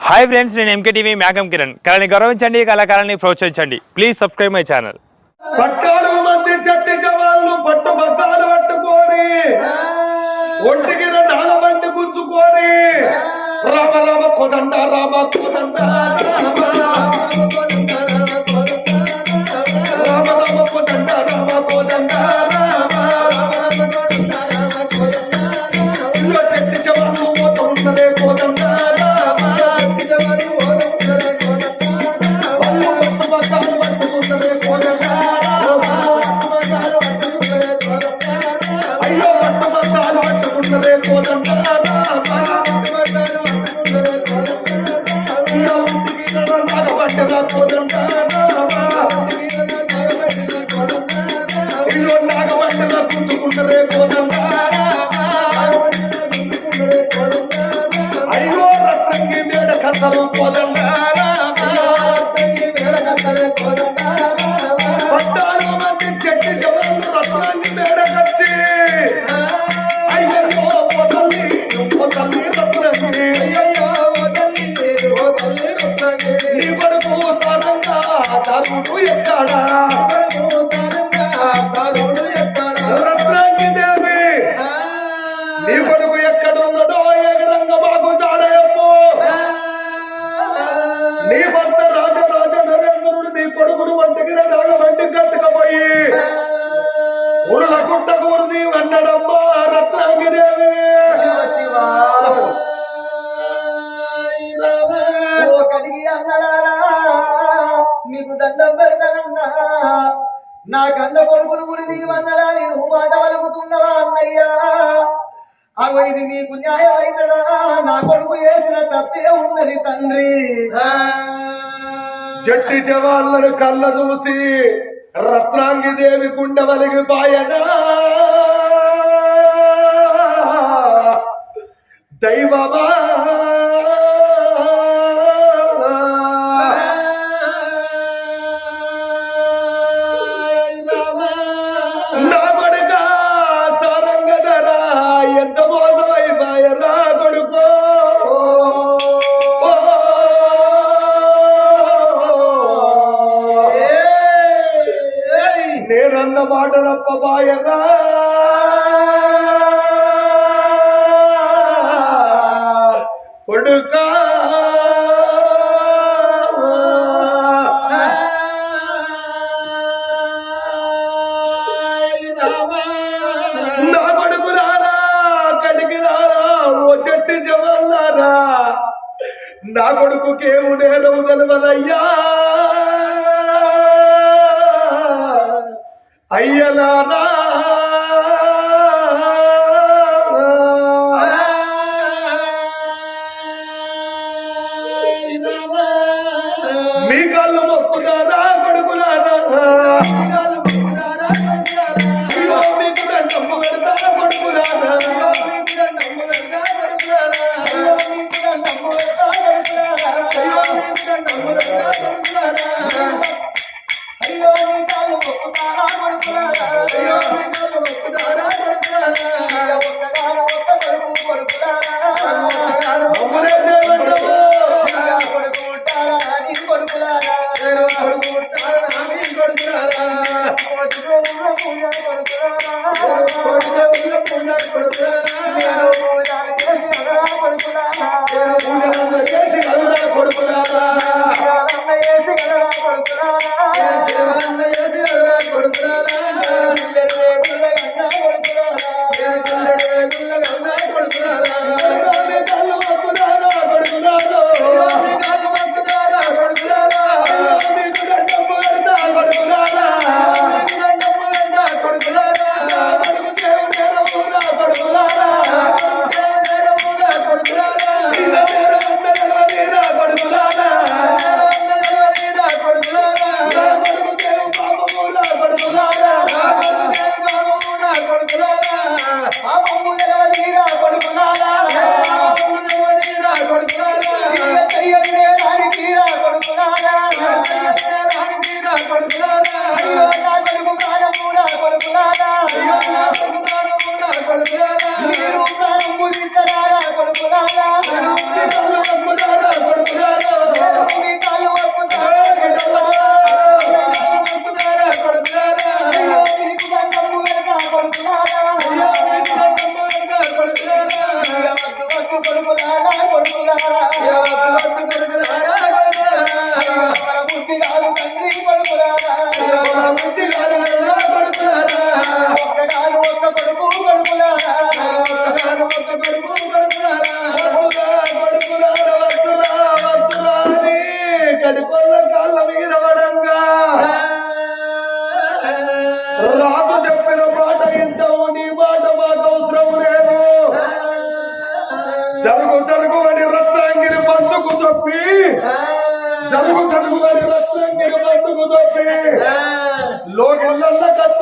Hi friends నేను MK TV మేఘం కిరణ్. కళని గౌరవించండి కళాకారాన్ని ప్రోత్సహించండి. Please subscribe my channel Rama Rama Kodanda Rama Kodanda Rama Rama Kodanda Rama Kodanda నా కన్న కొడుకులు గురిది అన్నడా నేను మాట వలుకుతున్నవా అన్నయ్యా? అగో ఇది నీకు న్యాయమైనడా నా కొడుకు వేసిన తప్పే ఉన్నది తండ్రి. జట్టి జవాళ్ళను కళ్ళ చూసి రత్నాంగి దేవి గుండవలిగి బాయనా దైవమా. నా కొడుకుకేము నేరము తెలవదయ్యా అయ్యలారా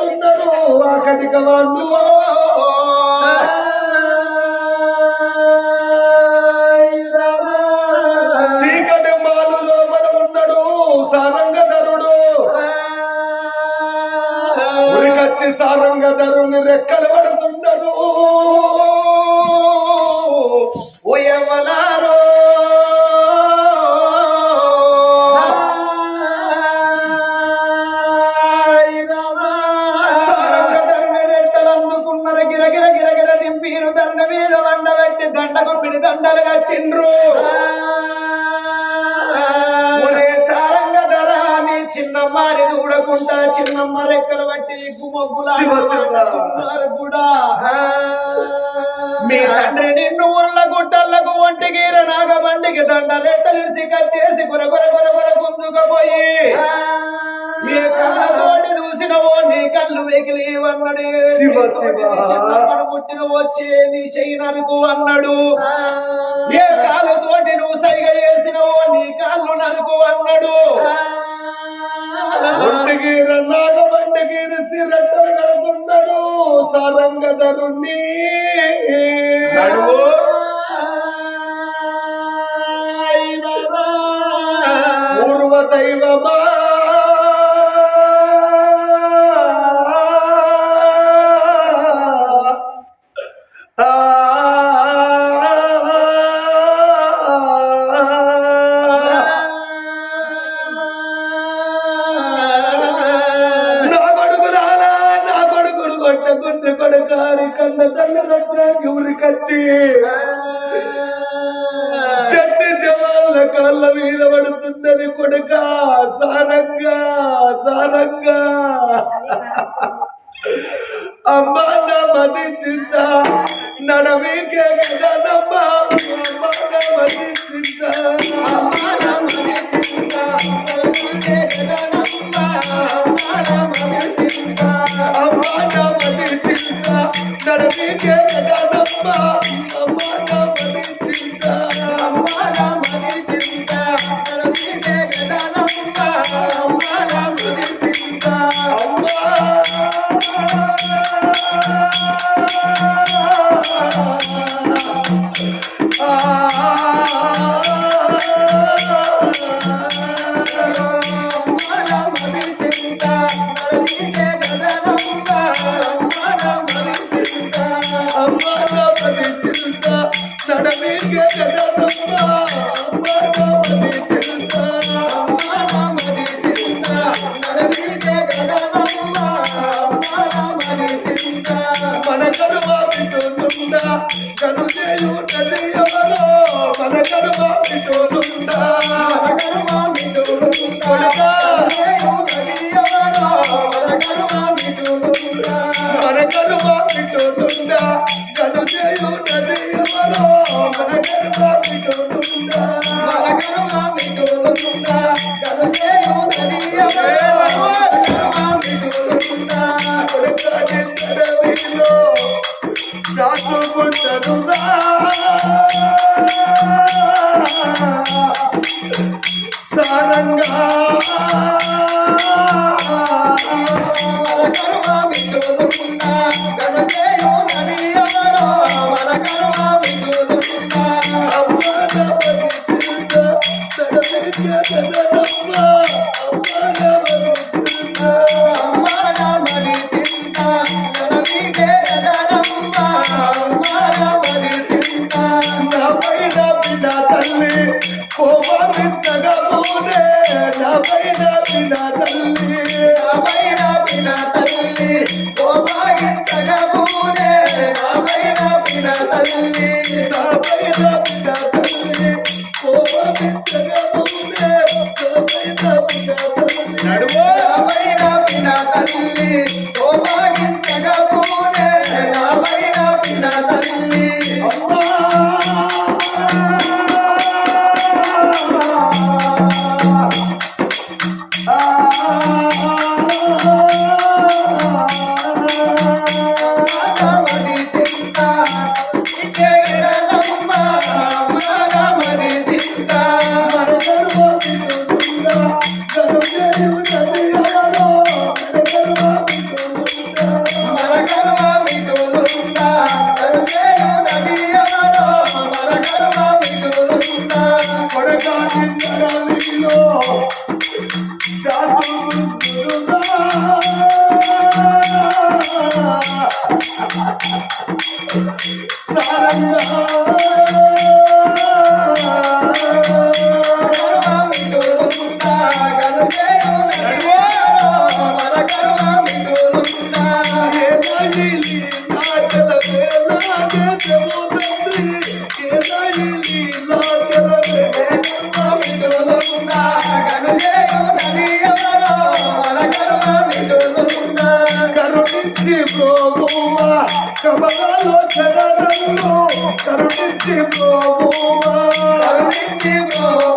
అందరూ కట్టున్నారు ఆకటిక వాళ్ళు చూడకుండా చిన్నమ్మ రెక్కలు బట్టి. కూడా. మీ తండ్రి నిన్ను ఊర్ల గుట్టలకు ఒంటిగీర నాగబండికి దండ రెట్టలిసి కట్టేసి గుర గుర గుర గుర గుంజుకపోయి. ఏ కళ్ళతోటి చూసినవో నీ కళ్ళు వెకిలి అన్నాడు. చిన్నప్పుడు పుట్టిన వచ్చే నీ చెయ్యి నరుకు అన్నాడు ఏ కాళ్ళతోటి నువ్వు సైగ చేసినవో నీ కాళ్ళు నరుకు అన్నాడు ఒంటిగీర నాగబండగీరి సిరట్టలు కడుతున్నాడు సారంగధరుణ్ణి. పూర్వ దైవమా. కను చేయుటది ఎవరో మన కరువాపిటోనుండా కొడుకా మన కరువాపిటోనుండా కను చేయుటది ఎవరో మన కరువాపిటోనుండా కొడుకాడిద్దరవిలో దాచుకుంటరురా సారంగా పైన కరుణించి ప్రోగువా కరుణించి ప్రోభుమా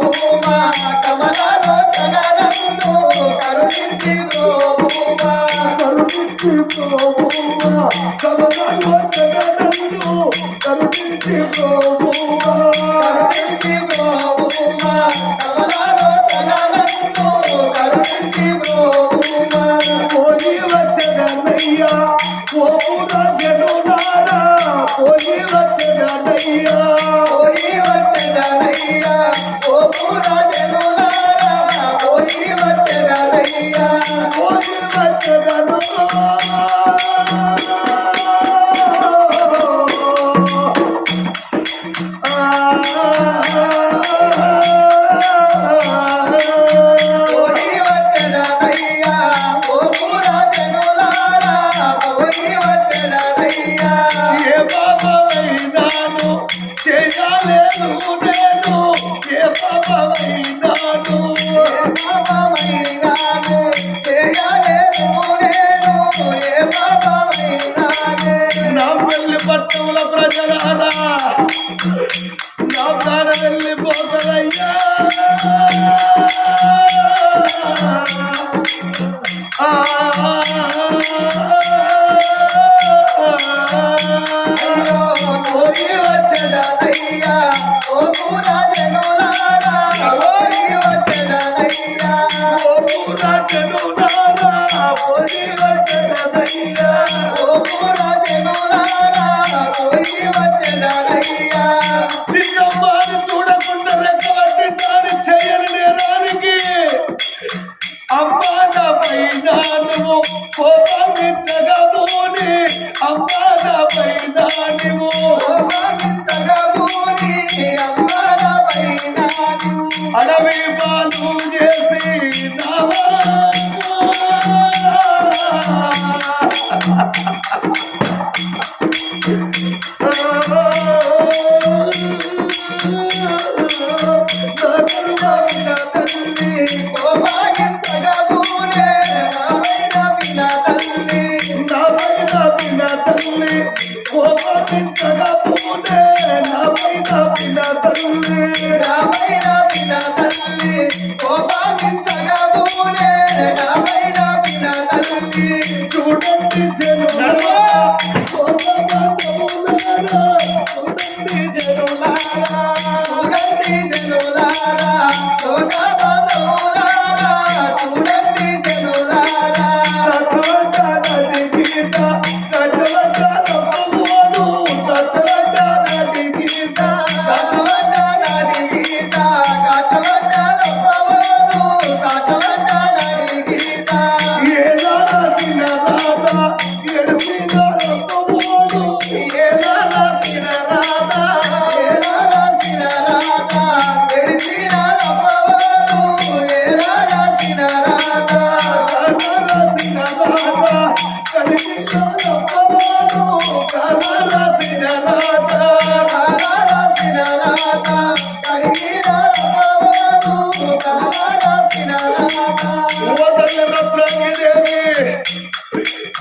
Thank you.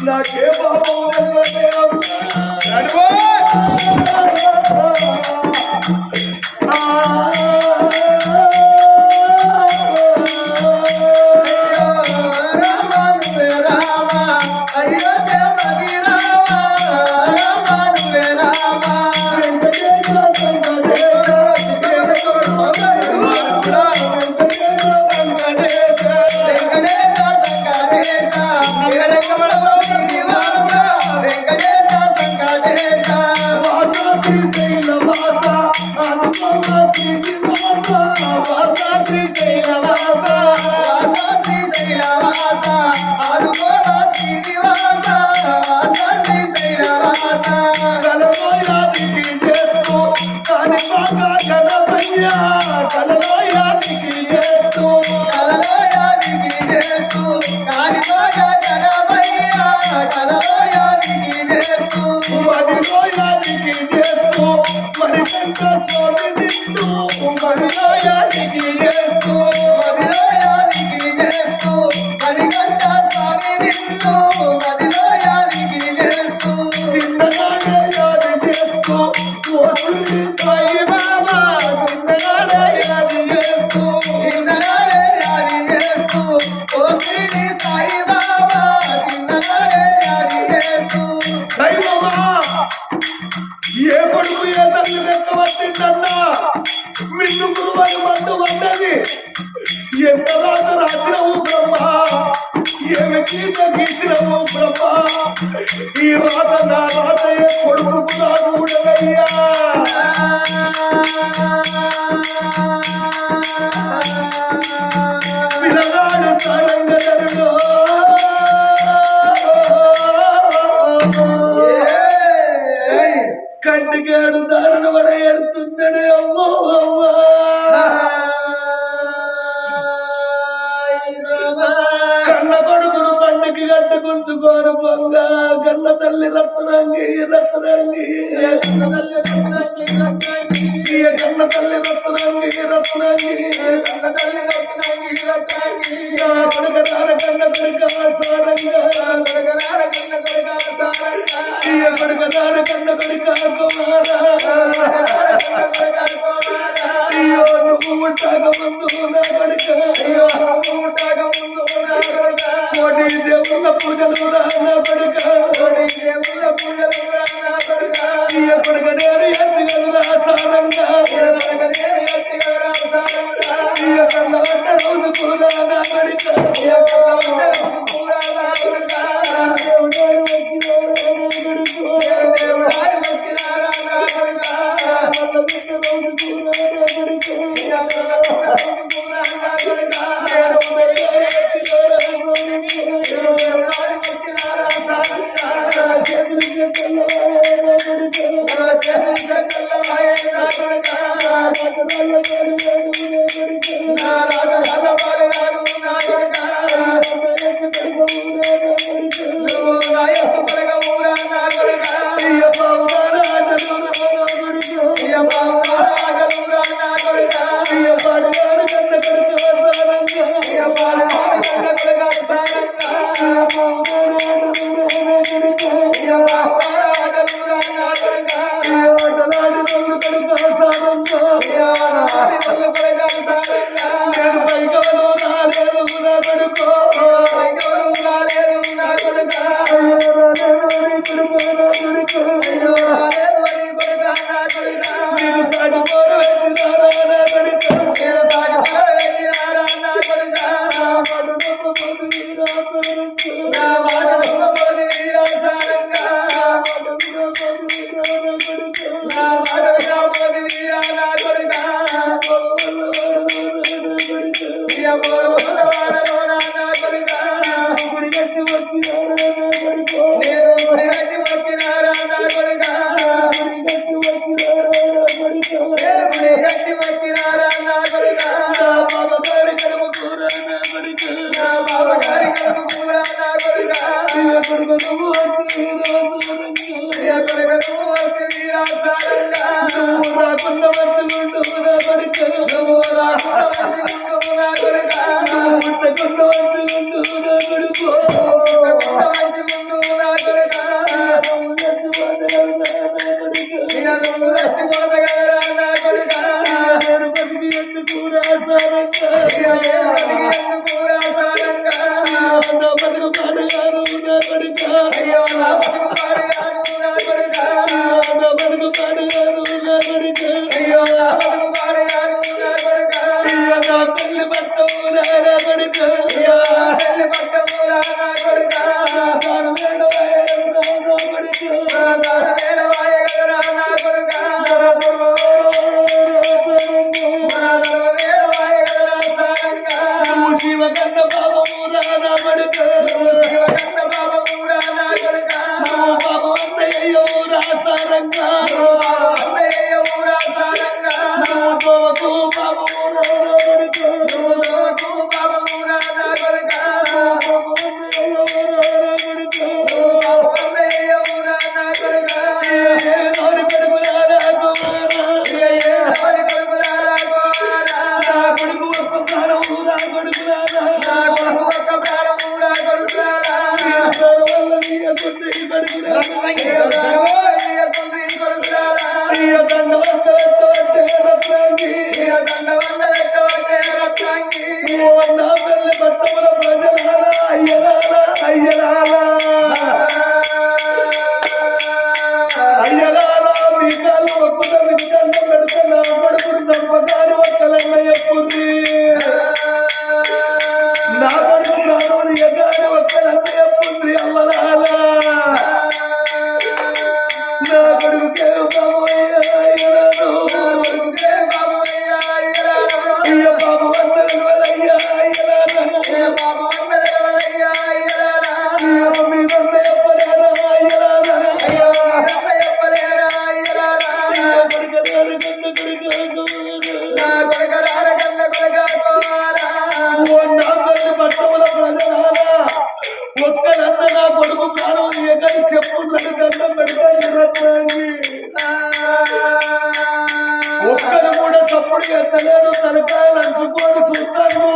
నాకే పాపం తెలియదే కోరు బంగ కన్న తల్లి రత్నాంగి నువ్వు ముందు నా నువ్వు ముందు తోటి దేవుళ్ళ పూజలు రానా పడక. తోటి దేవుళ్ళ పూజలు పడక. నేను ఎందుకు రాసారంగా ఒకటి దండం పెట్టాయి ఒక్కరు కూడా సప్పుడు ఎత్తలేడు తలకాయలు అంచుకొని చూస్తాను